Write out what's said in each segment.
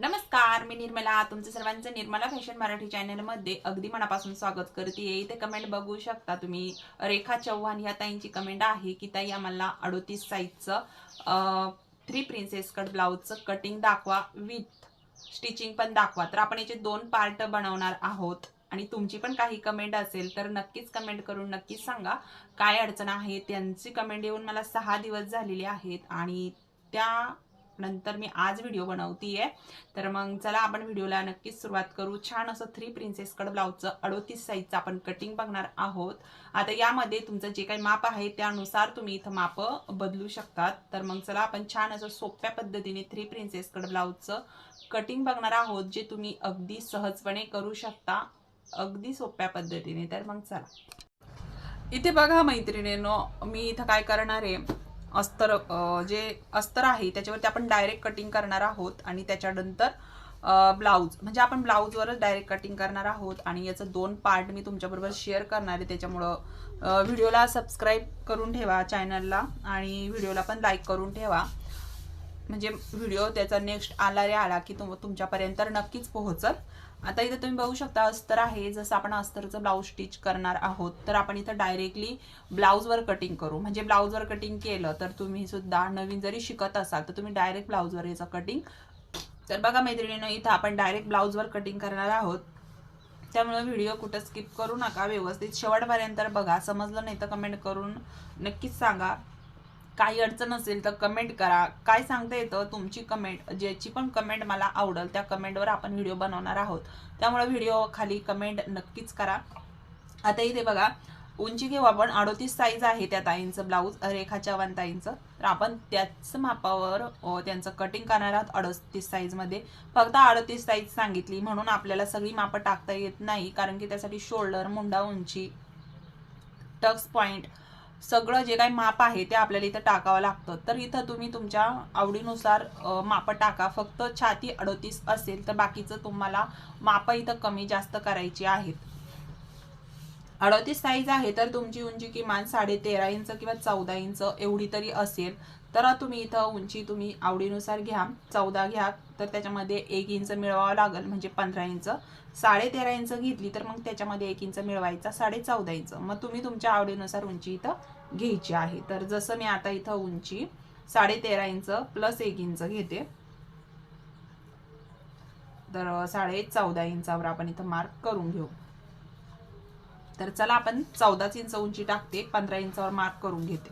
नमस्कार मी निर्मला. तुमचं सर्वांचं निर्मला फॅशन मराठी चॅनलमध्ये अगदी मनापासून स्वागत करते. इथे कमेंट बघू शकता तुम्ही. रेखा चव्हाण ह्या ताईंची कमेंट आहे की ताई आम्हाला अडोतीस साईजचं थ्री प्रिन्सेस कट ब्लाऊजचं कटिंग दाखवा विथ स्टिचिंग पण दाखवा. तर आपण याचे दोन पार्ट बनवणार आहोत. आणि तुमची पण काही कमेंट असेल तर नक्कीच कमेंट करून नक्कीच सांगा. काय अडचण आहे? त्यांची कमेंट येऊन मला सहा दिवस झालेले आहेत आणि त्या नंतर मी आज व्हिडिओ बनवतीये. तर मग चला आपण व्हिडिओला नक्कीच सुरुवात करू. छान असं थ्री प्रिन्सेस कट ब्लाऊजचं अडोतीस साईजचं आपण कटिंग बघणार आहोत. आता यामध्ये तुमचं जे काही माप आहे त्यानुसार तुम्ही इथं माप बदलू शकतात. तर मग चला आपण छान असं सोप्या पद्धतीने थ्री प्रिन्सेस कट ब्लाऊजचं कटिंग बघणार आहोत जे तुम्ही अगदी सहजपणे करू शकता. अगदी सोप्या पद्धतीने. तर मग चला. इथे बघा मैत्रिणीनो मी इथं काय करणार आहे? अस्तर जे अस्तर आहे त्याच्यावरती आपण डायरेक्ट कटिंग करणार आहोत आणि त्याच्यानंतर ब्लाऊज म्हणजे आपण ब्लाऊजवरच डायरेक्ट कटिंग करणार आहोत आणि याचं दोन पार्ट मी तुमच्याबरोबर शेअर करणार आहे. त्याच्यामुळं व्हिडिओला सबस्क्राईब करून ठेवा चॅनलला आणि व्हिडिओला पण लाईक करून ठेवा. म्हणजे व्हिडिओ त्याचा नेक्स्ट आला रे आला की तुम तुमच्यापर्यंत नक्कीच पोहोचल. आता इथं तुम्ही बघू शकता अस्तर आहे. जसं आपण अस्तरचं ब्लाऊज स्टिच करणार आहोत तर आपण इथं डायरेक्टली ब्लाऊजवर कटिंग करू. म्हणजे ब्लाऊजवर कटिंग केलं तर तुम्ही सुद्धा नवीन जरी शिकत असाल तर तुम्ही डायरेक्ट ब्लाऊजवर याचं कटिंग तर बघा मैत्रिणीनं इथं आपण डायरेक्ट ब्लाऊजवर कटिंग करणार आहोत. त्यामुळे व्हिडिओ कुठं स्किप करू नका व्यवस्थित. शेवटपर्यंत बघा. समजलं नाही तर कमेंट करून नक्कीच सांगा. काही अडचण असेल तर कमेंट करा. काय सांगता येतं? तुमची कमेंट ज्याची पण कमेंट मला आवडेल त्या कमेंटवर आपण व्हिडिओ बनवणार आहोत. त्यामुळे व्हिडिओ खाली कमेंट नक्कीच करा. आता इथे बघा उंची घेऊ आपण. अडोतीस साईज आहे त्या ताईंचं ब्लाऊज रेखा चव्हाण ताईंचं. तर आपण त्याच मापावर त्यांचं कटिंग करणार आहोत अडोतीस साईजमध्ये फक्त अडतीस साईज सांगितली. म्हणून आपल्याला सगळी मापं टाकता येत नाही. कारण की त्यासाठी शोल्डर मुंडा उंची टक्स पॉईंट सगळं जे काही माप आहे ते आपल्याला इथं टाकावं लागतं. तर इथं तुम्ही तुमच्या आवडीनुसार अ, मापं टाका. फक्त छाती अडतीस असेल तर बाकीचं तुम्हाला मापं इथं कमी जास्त करायची आहेत. अडतीस साईज आहे तर तुमची उंची किमान साडे तेरा इंच किंवा चौदा इंच एवढी तरी असेल. तर तुम्ही इथं उंची तुम्ही आवडीनुसार घ्या चौदा घ्या तर त्याच्यामध्ये एक इंच मिळवावं लागेल म्हणजे पंधरा इंच. साडे तेरा इंच घेतली तर मग त्याच्यामध्ये एक इंच मिळवायचा साडे चौदा इंच. मग तुम्ही तुमच्या आवडीनुसार उंची इथं घ्यायची आहे. तर जसं मी आता इथं उंची साडे तेरा इंच प्लस एक इंच घेते. तर साडे चौदा इंचावर आपण इथं मार्क करून घेऊ. तर चला आपण चौदाच इंच उंची टाकते पंधरा इंचावर मार्क करून घेते.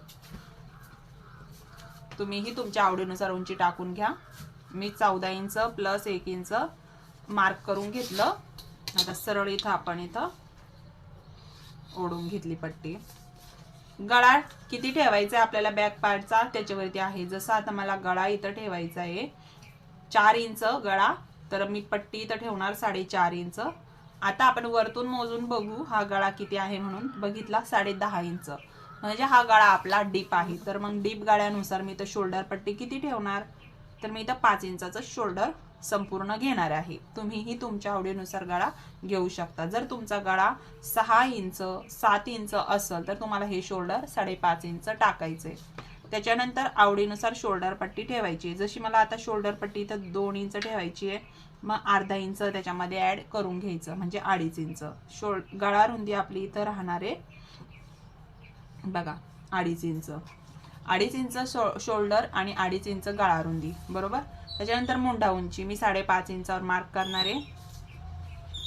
तुम्हीही तुमच्या आवडीनुसार उंची टाकून घ्या. मी चौदा इंच प्लस एक इंच मार्क करून घेतलं. आता सरळ इथं आपण इथं ओढून घेतली पट्टी. गळा किती ठेवायचा आहे आपल्याला बॅक पार्टचा त्याच्यावरती आहे. जसं आता मला गळा इथं ठेवायचा आहे चार इंच गळा. तर मी पट्टी इथं ठेवणार साडेचार इंच. आता आपण वरतून मोजून बघू हा गळा किती आहे म्हणून. बघितला साडे दहा इंच. म्हणजे हा गळा आपला डीप आहे. तर मग डीप गाळ्यानुसार मी तर शोल्डर पट्टी किती ठेवणार? तर मी इथं पाच इंचाचं शोल्डर संपूर्ण घेणार आहे. तुम्हीही तुमच्या आवडीनुसार गळा घेऊ शकता. जर तुमचा गळा सहा इंच सात इंच असेल तर तुम्हाला हे शोल्डर साडेपाच इंच टाकायचे. त्याच्यानंतर आवडीनुसार शोल्डर पट्टी ठेवायची. जशी मला आता शोल्डर पट्टी इथं दोन इंच ठेवायची आहे मग अर्धा इंच त्याच्यामध्ये ॲड करून घ्यायचं म्हणजे अडीच इंच. शोल गळा रुंदी आपली इथं राहणार आहे बघा अडीच इंच. अडीच इंच शो शोल्डर आणि अडीच इंच गळा रुंदी बरोबर? त्याच्यानंतर मुंडा उंची मी साडेपाच इंचावर मार्क करणार आहे.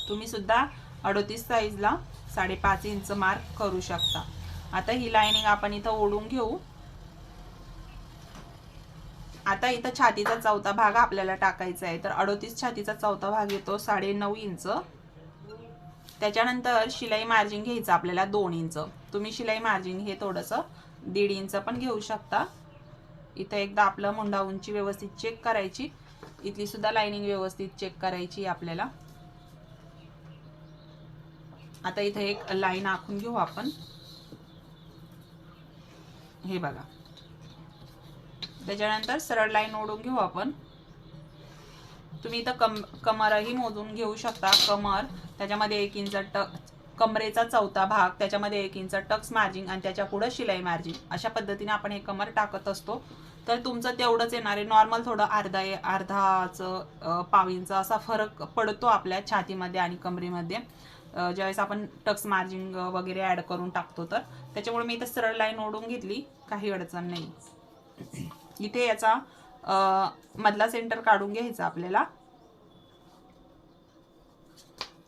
तुम्ही सुद्धा अडोतीस साईजला साडेपाच इंच मार्क करू शकता. आता ही लाईनिंग आपण इथं ओढून घेऊ. आता इथं छातीचा चौथा भाग आपल्याला टाकायचा आहे. तर अडोतीस छातीचा चौथा भाग येतो साडे नऊ इंच. त्याच्यानंतर शिलाई मार्जिन घ्यायचं आपल्याला दोन इंच. तुम्ही शिलाई मार्जिन हे थोडंसं दीड इंच पण घेऊ शकता. इथं एकदा आपलं मुंडा उंची व्यवस्थित चेक करायची. इथली सुद्धा लाईनिंग व्यवस्थित चेक करायची आपल्याला. आता इथं एक लाईन आखून घेऊ आपण. हे बघा. त्याच्यानंतर सरळ लाईन ओढून घेऊ आपण. तुम्ही इथं कम कमरही मोजून घेऊ शकता. कमर त्याच्यामध्ये एक इंच टक कमरेचा चौथा भाग त्याच्यामध्ये एक इंच टक्स मार्जिंग आणि त्याच्या पुढं शिलाई मार्जिन अशा पद्धतीने आपण हे कमर टाकत असतो. तर तुमचं तेवढंच येणार आहे. नॉर्मल थोडं अर्धा अर्धाचं पावींचा पाव इंच असा फरक पडतो आपल्या छातीमध्ये आणि कमरेमध्ये. ज्यावेळेस आपण टक्स मार्जिंग वगैरे ॲड करून टाकतो तर. त्याच्यामुळे मी इथं सरळ लाईन ओढून घेतली. काही अडचण नाही. इथे याचा मधला सेंटर काढून घ्यायचा आपल्याला.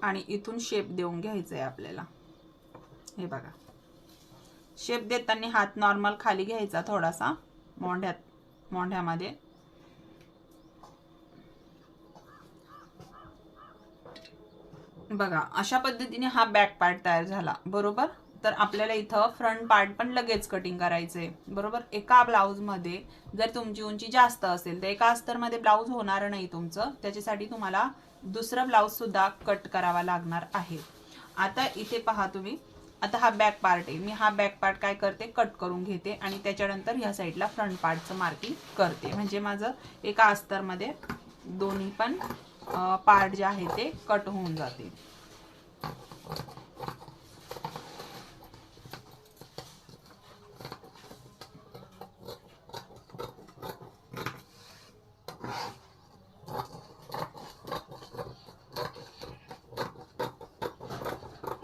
आणि इथून शेप देऊन घ्यायचा आहे आपल्याला. हे बघा. शेप देताना हात नॉर्मल खाली घ्यायचा थोडासा. मोंढ्यात मोंढ्यामध्ये. बघा अशा पद्धतीने हा बॅक पार्ट तयार झाला. बरोबर? तर आपल्याला इथं फ्रंट पार्ट पण लगेच कटिंग करायचंय. बरोबर? एका ब्लाऊजमध्ये जर तुमची उंची जास्त असेल तर एका अस्तरमध्ये ब्लाऊज होणार नाही तुमचं. त्याच्यासाठी तुम्हाला दुसरं ब्लाऊज सुद्धा कट करावा लागणार आहे. आता इथे पहा तुम्ही. आता हा बॅक पार्ट आहे. मी हा बॅक पार्ट काय करते? कट करून घेते आणि त्याच्यानंतर ह्या साईडला फ्रंट पार्टचं मार्किंग करते. म्हणजे माझं एका अस्तरमध्ये दोन्ही पण पार्ट जे आहे ते कट होऊन जाते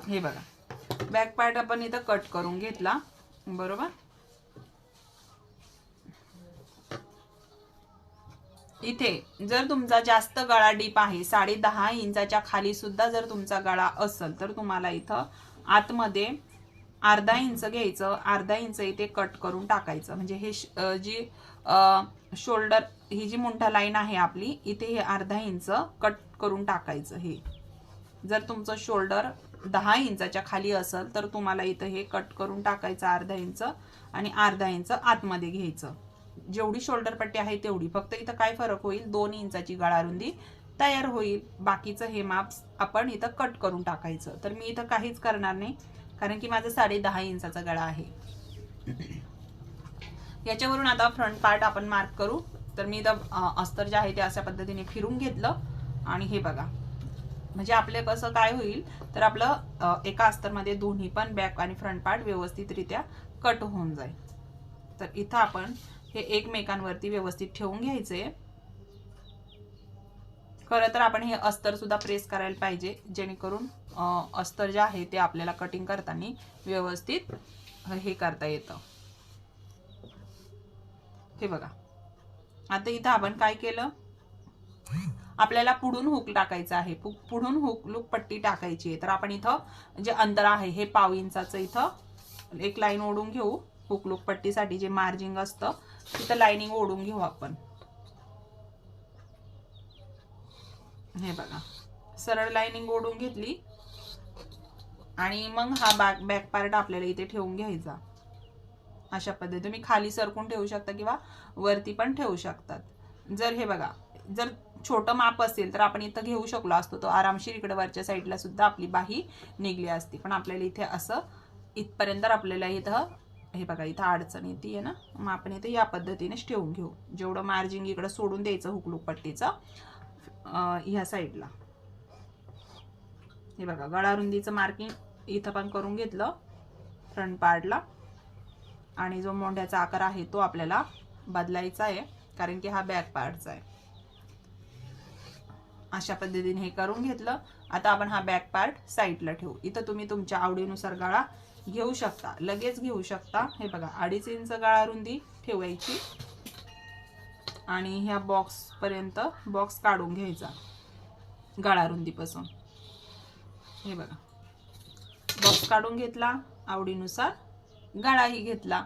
हे बघा. बॅक पार्ट आपण इथं कट करून घेतला. बरोबर? इथे जर तुमचा जास्त गळा डीप आहे साडे दहा इंचाच्या खाली सुद्धा जर तुमचा गळा असेल तर तुम्हाला इथं आतमध्ये अर्धा इंच घ्यायचं. अर्धा इंच इथे कट करून टाकायचं. म्हणजे हे श- जी शोल्डर ही जी मुंठा लाईन आहे आपली इथे हे अर्धा इंच कट करून टाकायचं हे. जर तुमचं शोल्डर दहा इंचाच्या खाली असेल तर तुम्हाला इथं हे कट करून टाकायचं अर्धा इंच आणि अर्धा इंच आतमध्ये घ्यायचं. जेवढी शोल्डर पट्टी आहे तेवढी. फक्त इथं काय फरक होईल? दोन इंचाची गळारुंदी तयार होईल. बाकीचं हे माप आपण इथं कट करून टाकायचं. तर मी इथं काहीच करणार नाही कारण की माझं साडे दहा इंचाचा गळा आहे. याच्यावरून आता फ्रंट पार्ट आपण मार्क करू. तर मी इथं अस्तर जे आहे ते अशा पद्धतीने फिरून घेतलं. आणि हे बघा. म्हणजे आपले कसं काय होईल तर आपलं एका अस्तरमध्ये दोन्ही पण बॅक आणि फ्रंट पार्ट व्यवस्थितरित्या कट होऊन जाईल. तर इथं आपण हे एकमेकांवरती व्यवस्थित ठेवून घ्यायचे खरं तर आपण हे अस्तर सुद्धा प्रेस करायला पाहिजे जेणेकरून अस्तर जे आहे ते आपल्याला कटिंग करताना व्यवस्थित हे करता येतं. हे बघा. आता इथं आपण काय केलं? आपल्याला पुढून हुक टाकायचा आहे. पुढून हुक लूक पट्टी टाकायची आहे. तर आपण इथं जे अंतर आहे हे पाव इंचाचं इथं एक लाईन ओढून घेऊ. हुक लूक पट्टीसाठी जे मार्जिंग असतं तिथं लाईनिंग ओढून घेऊ आपण. हे बघा. सरळ लाईनिंग ओढून घेतली. आणि मग हा बॅक बॅक पार्ट आपल्याला इथे ठेवून घ्यायचा. अशा पद्धती तुम्ही खाली सरकून ठेवू शकता किंवा वरती पण ठेवू शकतात. जर हे बघा जर छोटं माप असेल तर आपण इथं घेऊ शकलो असतो. तो आरामशीर इकडे वरच्या साईडला सुद्धा आपली बाही निघली असती. पण आपल्याला इथे असं इथपर्यंत आपल्याला इथं हे बघा इथं अडचण येते आहे ना? मग आपण इथे या पद्धतीनेच ठेवून घेऊ. जेवढं मार्जिंग इकडं सोडून द्यायचं हुकलूक पट्टीचं ह्या साईडला. हे बघा गळारुंदीचं मार्किंग इथं पण करून घेतलं फ्रंट पार्टला आणि जो मोंढ्याचा आकार आहे तो आपल्याला बदलायचा आहे कारण की हा बॅक पार्टचा आहे. अशा पद्धतीने हे करून घेतलं. आता आपण हा बॅक पार्ट साईडला ठेवू. इथं तुम्ही तुमच्या आवडीनुसार गळा घेऊ शकता. लगेच घेऊ शकता. हे बघा अडीच इंच गळा रुंदी ठेवायची. आणि ह्या बॉक्सपर्यंत बॉक्स काढून घ्यायचा. गळा रुंदीपासून. हे बघा. बॉक्स काढून घेतला. आवडीनुसार गळाही घेतला.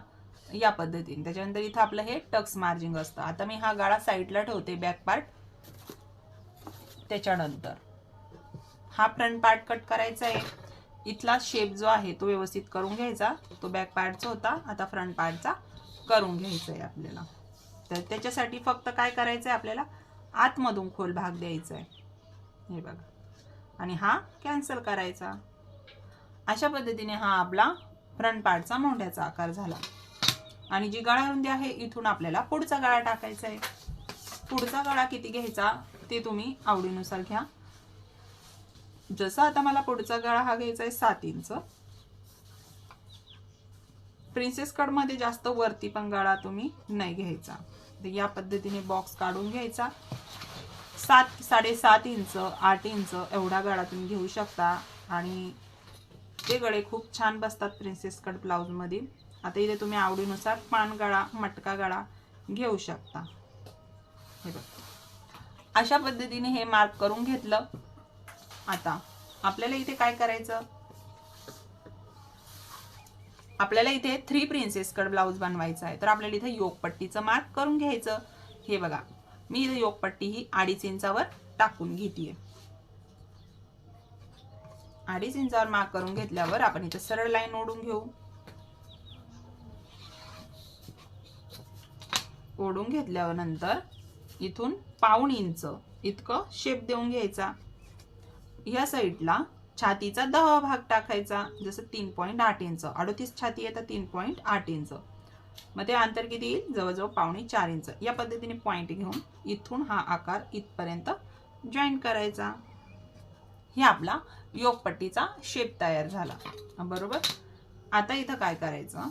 या पद्धतीने. त्याच्यानंतर इथं आपलं हे टक्स मार्जिंग असतं. आता मी हा गळा साईडला ठेवते बॅक पार्ट त्याच्यानंतर. हा फ्रंट पार्ट कट करायचा आहे. इथला शेप जो आहे तो व्यवस्थित करून घ्यायचा. तो बॅक पार्टचा होता आता फ्रंट पार्टचा करून घ्यायचा आहे आपल्याला. तर त्याच्यासाठी फक्त काय करायचं आहे आपल्याला? आतमधून खोल भाग द्यायचा आहे. हे बघा. आणि हा कॅन्सल करायचा. अशा पद्धतीने हा आपला फ्रंट पार्टचा मोंढ्याचा आकार झाला. आणि जी गळारुंदी आहे इथून आपल्याला पुढचा गळा टाकायचा आहे. पुढचा गळा किती घ्यायचा? ते तुम्ही आवडीनुसार घ्या. जसं आता मला पुढचा गळा हा घ्यायचा आहे सात इंच. प्रिन्सेस कटमध्ये जास्त वरती पण गळा तुम्ही नाही घ्यायचा. तर या पद्धतीने बॉक्स काढून घ्यायचा. सात साडेसात इंच आठ इंच एवढा गळा तुम्ही घेऊ शकता. आणि ते गळे खूप छान बसतात प्रिन्सेस कट ब्लाऊजमध्ये आता इथे तुम्ही आवडीनुसार पान गळा मटका गळा घेऊ शकता. हे बघ. अशा पद्धतीने हे मार्क करून घेतलं. आता आपल्याला इथे काय करायचं? आपल्याला इथे थ्री प्रिन्सेस कट ब्लाऊज बनवायचा आहे. तर आपल्याला इथे योगपट्टीचं मार्क करून घ्यायचं. हे बघा मी इथे योगपट्टी ही अडीच इंचावर टाकून घेतीये. अडीच इंचावर मार्क करून घेतल्यावर आपण इथे सरळ लाईन ओढून घेऊ. ओढून घेतल्यावर नंतर इथून पाऊण इंच इतकं शेप देऊन घ्यायचा. ह्या साईडला छातीचा दहा भाग टाकायचा जसं तीन पॉईंट आठ इंच. अडतीस छाती आहे तर तीन पॉईंट आठ इंच. मग ते अंतर किती येईल? जवळजवळ पावणे चार इंच. या पद्धतीने पॉईंट घेऊन इथून हा आकार इथपर्यंत जॉईन करायचा. हे आपला योगपट्टीचा शेप तयार झाला. बरोबर? आता इथं काय करायचं?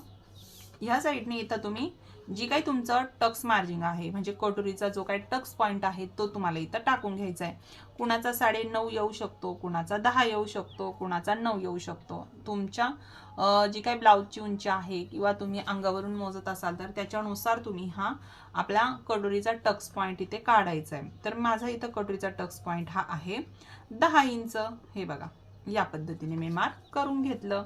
ह्या साईडने इथं तुम्ही जी काही तुमचं टक्स मार्जिंग आहे म्हणजे कटोरीचा जो काही टक्स पॉईंट आहे तो तुम्हाला इथं टाकून घ्यायचा आहे. कुणाचा साडे नऊ येऊ शकतो कुणाचा दहा येऊ शकतो कुणाचा नऊ येऊ शकतो. तुमच्या जी काही ब्लाऊजची उंची आहे किंवा तुम्ही अंगावरून मोजत असाल तर त्याच्यानुसार तुम्ही हा आपल्या कटोरीचा टक्स पॉईंट इथे काढायचा आहे. तर माझा इथं कटोरीचा टक्स पॉईंट हा आहे दहा इंच. हे बघा या पद्धतीने मी मार्क करून घेतलं.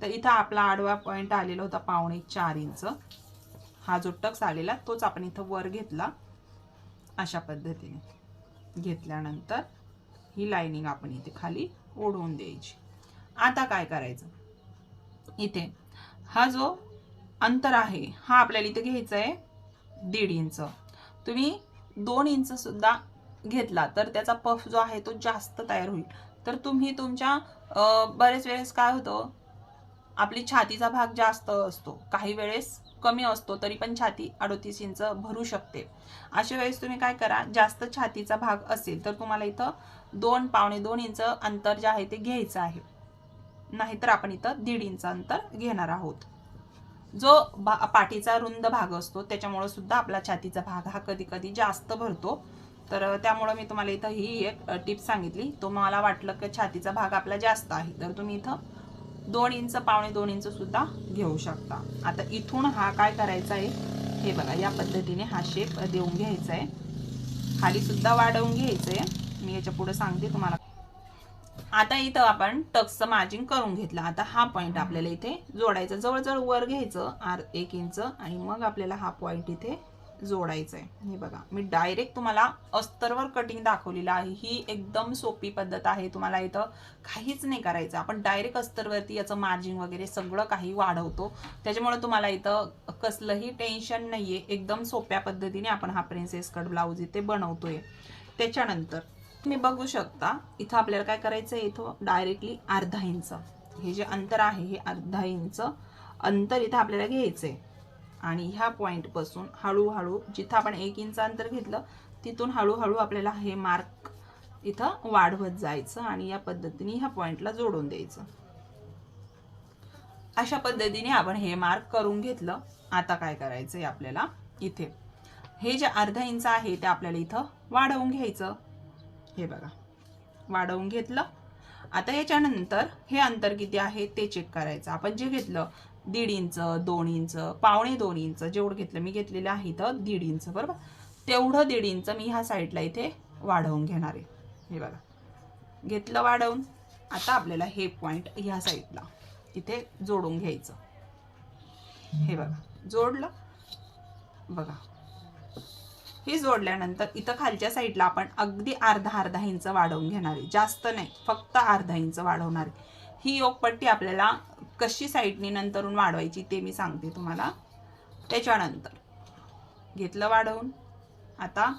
तर इथं आपला आडवा पॉईंट आलेला होता पावणे चार इंच. हा जो टक्स आलेला तोच आपण इथं वर घेतला. अशा पद्धतीने घेतल्यानंतर ही लाईनिंग आपण इथे खाली ओढवून द्यायची. आता काय करायचं? इथे हा जो अंतर आहे हा आपल्याला इथे घ्यायचा आहे दीड इंच. तुम्ही दोन इंच सुद्धा घेतला तर त्याचा पफ जो आहे तो जास्त तयार होईल. तर तुम्ही तुमच्या बरेच वेळेस काय होतं आपली छातीचा भाग जास्त असतो. काही वेळेस कमी असतो तरी पण छाती अडोतीस इंच भरू शकते. अशा वेळेस तुम्ही काय करा जास्त छातीचा भाग असेल तर तुम्हाला इथं दोन पावणे दोन इंच अंतर जे आहे ते घ्यायचं आहे. नाहीतर आपण इथं दीड इंच अंतर घेणार आहोत. जो भा- पाठीचा रुंद भाग असतो त्याच्यामुळं सुद्धा आपला छातीचा भाग हा कधी कधी जास्त भरतो. तर त्यामुळं मी तुम्हाला इथं ही एक टिप सांगितली. तो मला वाटलं की छातीचा भाग आपला जास्त आहे. तर तुम्ही इथं दोन इंच पावणे दोन इंच सुद्धा घेऊ शकता. आता इथून हा काय करायचा आहे? हे बघा या पद्धतीने हा शेप देऊन घ्यायचा आहे. खाली सुद्धा वाढवून घ्यायचं आहे. मी याच्यापुढे सांगते तुम्हाला. आता इथं आपण टक्सचं मार्जिन करून घेतलं. आता हा पॉईंट आपल्याला इथे जोडायचा. जवळजवळ वर घ्यायचं आर एक इंच. आणि मग आपल्याला हा पॉईंट इथे जोडायचं आहे हे बघा मी डायरेक्ट तुम्हाला अस्तरवर कटिंग दाखवलेलं आहे. ही एकदम सोपी पद्धत आहे. तुम्हाला इथं काहीच नाही करायचं. आपण डायरेक्ट अस्तरवरती याचं मार्जिन वगैरे सगळं काही वाढवतो. त्याच्यामुळे तुम्हाला इथं कसलंही टेन्शन नाहीये. एकदम सोप्या पद्धतीने आपण हा प्रिन्सेस कट ब्लाऊज इथे बनवतोय. त्याच्यानंतर तुम्ही बघू शकता इथं आपल्याला काय करायचं आहे इथं डायरेक्टली अर्धा इंच हे जे अंतर आहे हे अर्धा इंच अंतर इथं आपल्याला घ्यायचं आहे आणि ह्या पॉईंटपासून हळूहळू जिथं आपण एक इंच अंतर घेतलं तिथून हळूहळू आपल्याला हे मार्क इथं वाढवत जायचं आणि या पद्धतीने ह्या पॉईंटला जोडून द्यायचं. अशा पद्धतीने आपण हे मार्क करून घेतलं. आता काय करायचंय आपल्याला इथे? हे जे अर्धा इंच आहे ते आपल्याला इथं वाढवून घ्यायचं. हे बघा. वाढवून घेतलं. आता याच्यानंतर हे अंतर किती आहे ते चेक करायचं. आपण जे घेतलं दीड इंच दोन इंच पावणे दोन इंच जेवढं घेतलं मी घेतलेलं आहे इथं दीड इंच बरोबर? तेवढं दीड इंच मी ह्या साईडला इथे वाढवून घेणार आहे. हे बघा. घेतलं वाढवून आता आपल्याला हे पॉईंट ह्या साईडला इथे जोडून घ्यायचं. हे बघा. जोडलं? बघा. हे जोडल्यानंतर इथं खालच्या साईडला आपण अगदी अर्धा अर्धा इंच वाढवून घेणार आहे. जास्त नाही फक्त अर्धा इंच वाढवणार आहे. ही योगपट्टी आपल्याला कशी साईडनी नंतरून वाढवायची ते मी सांगते तुम्हाला. त्याच्यानंतर घेतलं वाढवून. आता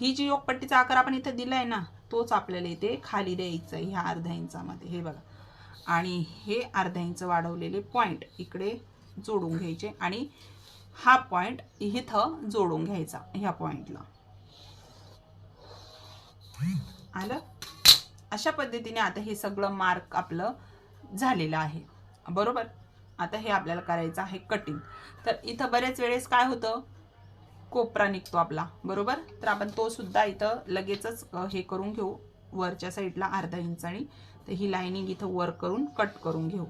ही जी योगपट्टीचा आकार आपण इथं दिला आहे ना तोच आपल्याला इथे खाली द्यायचा आहे ह्या अर्ध्या इंचामध्ये. हे बघा. आणि हे अर्धा इंच वाढवलेले पॉईंट इकडे जोडून घ्यायचे आणि हा पॉईंट इथं जोडून घ्यायचा ह्या पॉईंटला आलं? अशा पद्धतीने आता हे सगळं मार्क आपलं झालेलं आहे. बरोबर? आता हे आपल्याला करायचं आहे कटिंग तर इथं बरेच वेळेस काय होतं? कोपरा निघतो आपला. बरोबर? तर आपण तो सुद्धा इथं लगेचच हे करून घेऊ. वरच्या साईडला अर्धा इंचानी तर ही लाईनिंग इथं वर करून कट करून घेऊ.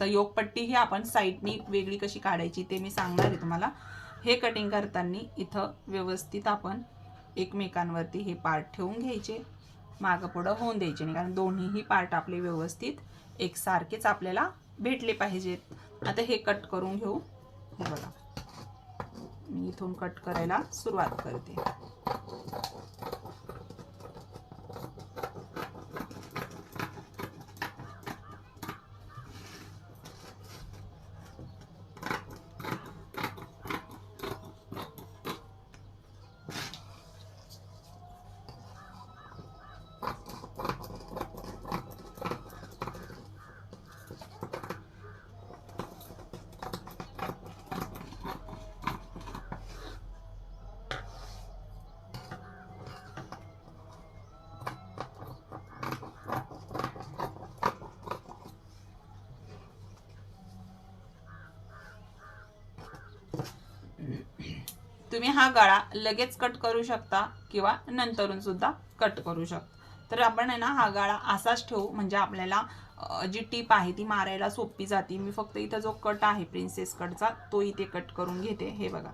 तर योगपट्टी ही आपण साईडनी वेगळी कशी काढायची ते मी सांगणार आहे तुम्हाला. हे कटिंग करताना इथं व्यवस्थित आपण एकमेकांवरती हे पार्ट ठेवून घ्यायचे. मागं पुढं होऊन द्यायचे नाही. कारण दोन्हीही पार्ट आपले व्यवस्थित एकसारखेच आपल्याला भेटले पाहिजेत. आता हे कट करून घेऊ. हे बघा. मी इथून कट करायला सुरुवात करते. तुम्ही हा गळा लगेच कट करू शकता किंवा नंतरून सुद्धा कट करू शकता. तर आपण आहे ना हा गळा असाच ठेवू. म्हणजे आपल्याला जी टीप आहे ती मारायला सोपी जाते. मी फक्त इथं जो कट आहे प्रिन्सेस कटचा तो इथे कट करून घेते. हे बघा.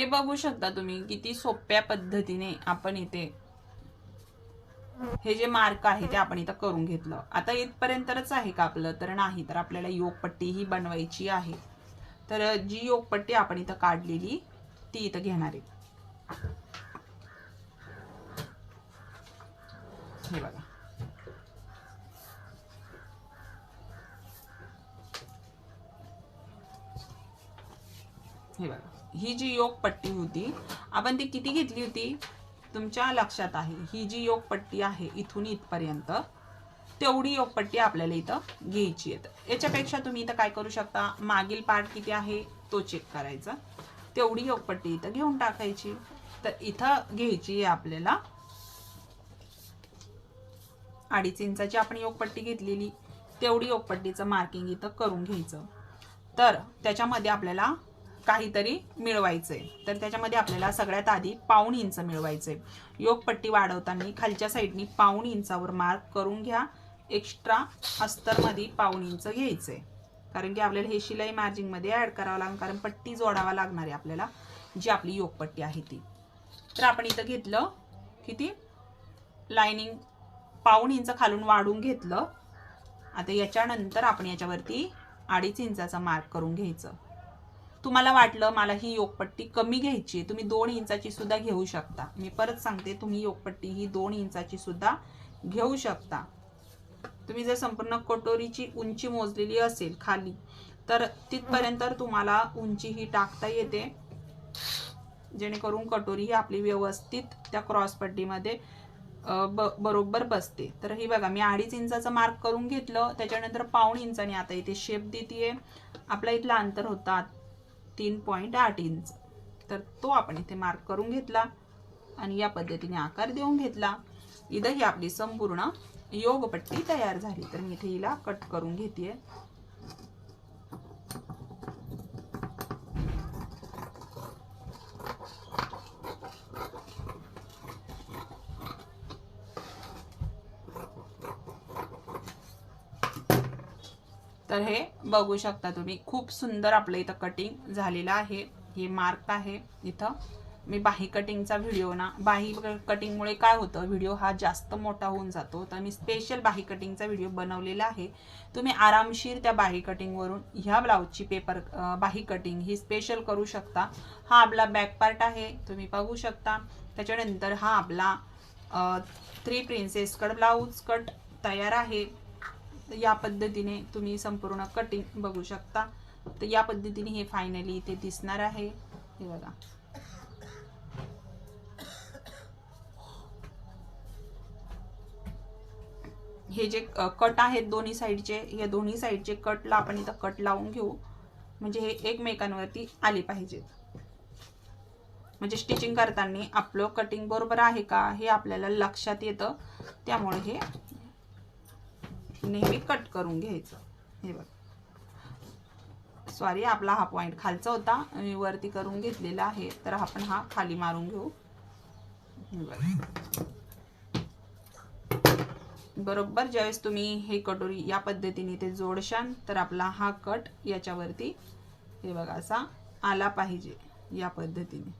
हे बघू शकता तुम्ही किती सोप्या पद्धतीने आपण इथे हे जे मार्क आहे ते आपण इथं करून घेतलं. आता इथपर्यंतच आहे का आपलं? तर नाही तर आपल्याला योगपट्टी ही बनवायची आहे. तर जी योगपट्टी आपण इथं काढलेली ती इथं घेणार आहे. हे बघा. हे बघा. ही जी योग पट्टी होती आपण ती किती घेतली होती? तुमच्या लक्षात आहे. ही जी योग पट्टी आहे इथून इथपर्यंत तेवढी योगपट्टी आपल्याला इथं घ्यायची आहे. याच्यापेक्षा तुम्ही इथं काय करू शकता? मागील पार्ट किती आहे? तो चेक करायचा. तेवढी योगपट्टी इथं घेऊन टाकायची. तर इथं घ्यायची आहे आपल्याला अडीच इंचाची आपण योगपट्टी घेतलेली. तेवढी योगपट्टीचं मार्किंग इथं करून घ्यायचं. तर त्याच्यामध्ये आपल्याला काहीतरी मिळवायचंय तर त्याच्यामध्ये आपल्याला सगळ्यात आधी पाऊण इंच मिळवायचंय योगपट्टी वाढवताना खालच्या साईडनी पाऊण इंचावर मार्क करून घ्या. एक्स्ट्रा अस्तरमध्ये पाऊण इंच घ्यायचंय कारण की आपल्याला हे शिलाई मार्जिंगमध्ये ॲड करावं लागेल कारण पट्टी जोडावा लागणार आहे आपल्याला जी आपली योगपट्टी आहे ती. तर आपण इथं घेतलं किती? लायनिंग पाऊण इंच खालून वाढून घेतलं. आता याच्यानंतर आपण याच्यावरती अडीच इंचाचा मार्क करून घ्यायचं. तुम्हाला वाटलं मला ही योगपट्टी कमी घ्यायची आहे, तुम्ही दोन इंचाची सुद्धा घेऊ शकता. मी परत सांगते तुम्ही योगपट्टी ही दोन इंचाची सुद्धा घेऊ शकता. तुम्ही जर संपूर्ण कटोरीची उंची मोजलेली असेल खाली तर तिथपर्यंत तुम्हाला उंची ही टाकता येते. जेणेकरून कटोरी ही आपली व्यवस्थित त्या क्रॉस पट्टीमध्ये ब बरोबर बसते. तर ही बघा मी अडीच इंचाचं मार्क करून घेतलं त्याच्यानंतर पाऊण इंचाने आता इथे शेप देते आपला इथला अंतर होता तीन पॉईंट आठ इंच. तर तो आपण इथे मार्क करून घेतला आणि या पद्धतीने आकार देऊन घेतला. इथं ही आपली संपूर्ण योगपट्टी तयार झाली. तर मी इथे हिला कट करून घेते तर हे बघू शकता तुम्ही. खूप सुंदर आपलं इथं कटिंग झालेलं आहे. हे मार्क आहे इथं. मी बाही कटिंगचा व्हिडिओ ना बाही कटिंगमुळे काय होतं व्हिडिओ हा जास्त मोठा होऊन जातो. तर मी स्पेशल बाही कटिंगचा व्हिडिओ बनवलेला आहे. तुम्ही आरामशीर त्या बाही कटिंगवरून ह्या ब्लाऊजची पेपर बाही कटिंग ही स्पेशल करू शकता. हा आपला बॅक पार्ट आहे. तुम्ही बघू शकता. त्याच्यानंतर हा आपला three princess cut blouse cut तयार आहे. तर या पद्धतीने तुम्ही संपूर्ण कटिंग बघू शकता. तर या पद्धतीने हे फायनली इथे दिसणार आहे. हे बघा. हे जे कट आहेत दोन्ही साईडचे या दोन्ही साईडचे कटला आपण इथं कट लावून घेऊ. म्हणजे हे एकमेकांवरती आले पाहिजेत. म्हणजे स्टिचिंग करताना आपलं कटिंग बरोबर आहे का हे आपल्याला लक्षात येतं. त्यामुळे हे नेहमी कट करून घ्यायचं. हे बघ. सॉरी आपला हा पॉईंट खालचा होता मी वरती करून घेतलेला आहे. तर आपण हा खाली मारून घेऊ. हे बघ. बरोबर ज्यावेळेस तुम्ही हे कटोरी या पद्धतीने ते जोडशान तर आपला हा कट याच्यावरती हे बघा असा आला पाहिजे या पद्धतीने.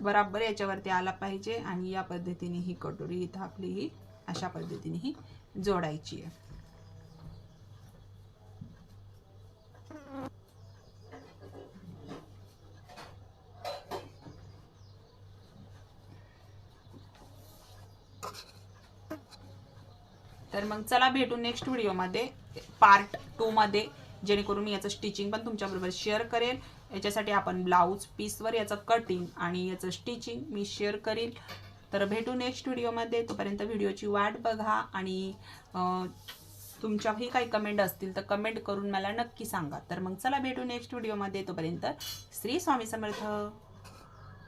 बराबर याच्यावरती आला पाहिजे आणि या पद्धतीने ही कटोरी इथं आपली ही अशा पद्धतीने ही जोडायची आहे. तर मग चला भेटू नेक्स्ट व्हिडिओमध्ये पार्ट टू मध्ये जेणेकरून मी याचं स्टिचिंग पण तुमच्याबरोबर शेअर करेल. याच्यासाठी आपण ब्लाऊज पीसवर याचं कटिंग आणि याचं स्टिचिंग मी शेअर करेल तर भेटू नेक्स्ट व्हिडिओमध्ये तोपर्यंत व्हिडिओची वाट बघा आणि तुमच्याही काही कमेंट असतील तर कमेंट करून मला नक्की सांगा. तर मग चला भेटू नेक्स्ट व्हिडिओमध्ये तोपर्यंत श्री स्वामी समर्थ.